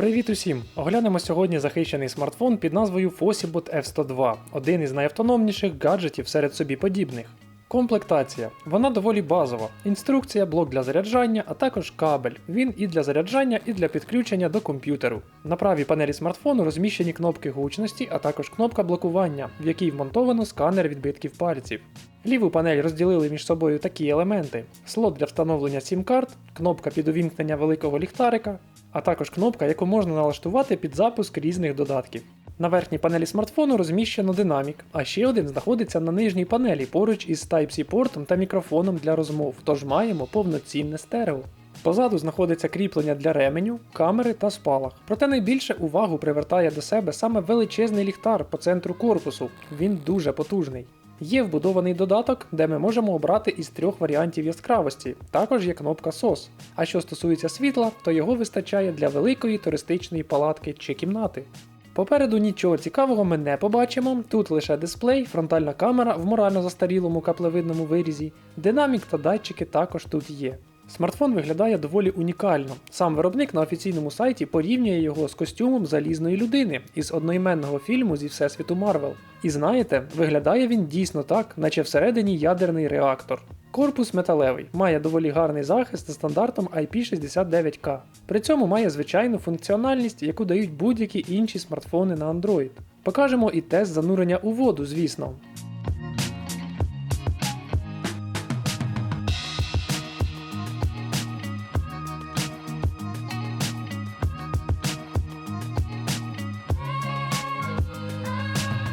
Привіт усім! Оглянемо сьогодні захищений смартфон під назвою Fossibot F102, один із найавтономніших гаджетів серед собі подібних. Комплектація. Вона доволі базова. Інструкція, блок для заряджання, а також кабель. Він і для заряджання, і для підключення до комп'ютеру. На правій панелі смартфону розміщені кнопки гучності, а також кнопка блокування, в якій вмонтовано сканер відбитків пальців. Ліву панель розділили між собою такі елементи: слот для встановлення сім-карт, кнопка під увімкнення великого ліхтарика, а також кнопка, яку можна налаштувати під запуск різних додатків. На верхній панелі смартфону розміщено динамік, а ще один знаходиться на нижній панелі поруч із Type-C портом та мікрофоном для розмов, тож маємо повноцінне стерео. Позаду знаходиться кріплення для ременю, камери та спалах. Проте найбільше увагу привертає до себе саме величезний ліхтар по центру корпусу. Він дуже потужний. Є вбудований додаток, де ми можемо обрати із трьох варіантів яскравості. Також є кнопка SOS. А що стосується світла, то його вистачає для великої туристичної палатки чи кімнати. Попереду нічого цікавого ми не побачимо. Тут лише дисплей, фронтальна камера в морально застарілому каплевидному вирізі, динамік та датчики також тут є. Смартфон виглядає доволі унікально. Сам виробник на офіційному сайті порівнює його з костюмом залізної людини із одноіменного фільму зі всесвіту Марвел. І знаєте, виглядає він дійсно так, наче всередині ядерний реактор. Корпус металевий, має доволі гарний захист за стандартом IP69K. При цьому має звичайну функціональність, яку дають будь-які інші смартфони на Android. Покажемо і тест занурення у воду, звісно.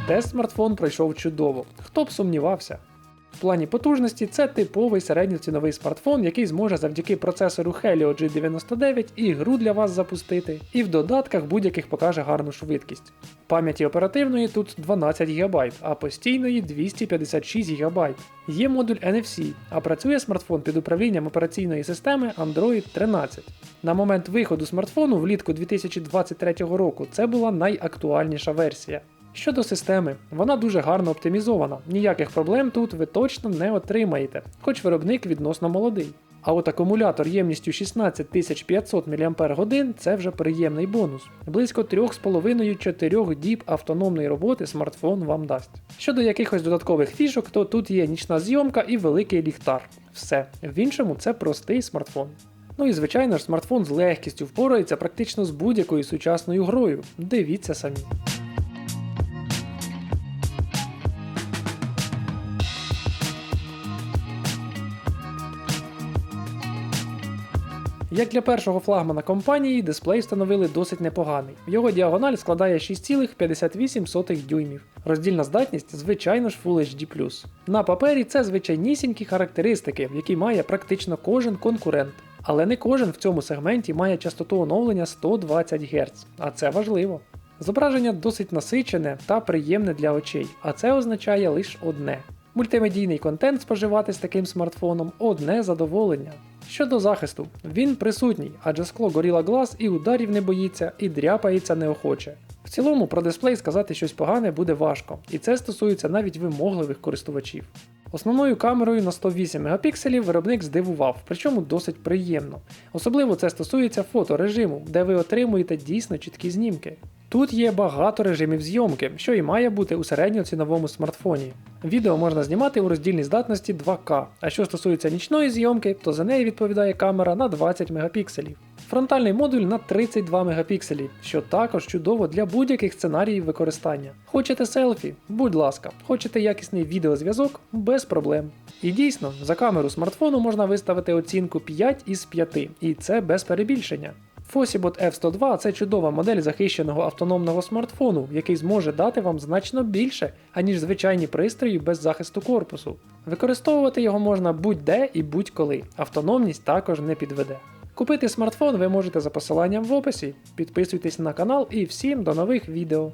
Тест смартфон пройшов чудово. Хто б сумнівався? В плані потужності це типовий середньоціновий смартфон, який зможе завдяки процесору Helio G99 і гру для вас запустити, і в додатках будь-яких покаже гарну швидкість. Пам'яті оперативної тут 12 ГБ, а постійної 256 ГБ. Є модуль NFC, а працює смартфон під управлінням операційної системи Android 13. На момент виходу смартфону влітку 2023 року це була найактуальніша версія. Щодо системи, вона дуже гарно оптимізована, ніяких проблем тут ви точно не отримаєте, хоч виробник відносно молодий. А от акумулятор ємністю 16500 мАч це вже приємний бонус. Близько 3,5-4 діб автономної роботи смартфон вам дасть. Щодо якихось додаткових фішок, то тут є нічна зйомка і великий ліхтар. Все. В іншому це простий смартфон. Ну і звичайно ж, смартфон з легкістю впорається практично з будь-якою сучасною грою. Дивіться самі. Як для першого флагмана компанії, дисплей встановили досить непоганий. Його діагональ складає 6,58 дюймів. Роздільна здатність, звичайно ж, Full HD. На папері це звичайнісінькі характеристики, які має практично кожен конкурент. Але не кожен в цьому сегменті має частоту оновлення 120 Гц, а це важливо. Зображення досить насичене та приємне для очей, а це означає лише одне. Мультимедійний контент споживати з таким смартфоном одне задоволення. Щодо захисту, він присутній, адже скло Gorilla Glass і ударів не боїться, і дряпається неохоче. В цілому про дисплей сказати щось погане буде важко, і це стосується навіть вимогливих користувачів. Основною камерою на 108 Мп виробник здивував, причому досить приємно. Особливо це стосується фоторежиму, де ви отримуєте дійсно чіткі знімки. Тут є багато режимів зйомки, що і має бути у середньоціновому смартфоні. Відео можна знімати у роздільній здатності 2К, а що стосується нічної зйомки, то за неї відповідає камера на 20 мегапікселів. Фронтальний модуль на 32 мегапікселів, що також чудово для будь-яких сценаріїв використання. Хочете селфі? Будь ласка, хочете якісний відеозв'язок? Без проблем. І дійсно, за камеру смартфону можна виставити оцінку 5 із 5, і це без перебільшення. Fossibot F102 це чудова модель захищеного автономного смартфону, який зможе дати вам значно більше, аніж звичайні пристрої без захисту корпусу. Використовувати його можна будь-де і будь-коли, автономність також не підведе. Купити смартфон ви можете за посиланням в описі. Підписуйтесь на канал і всім до нових відео.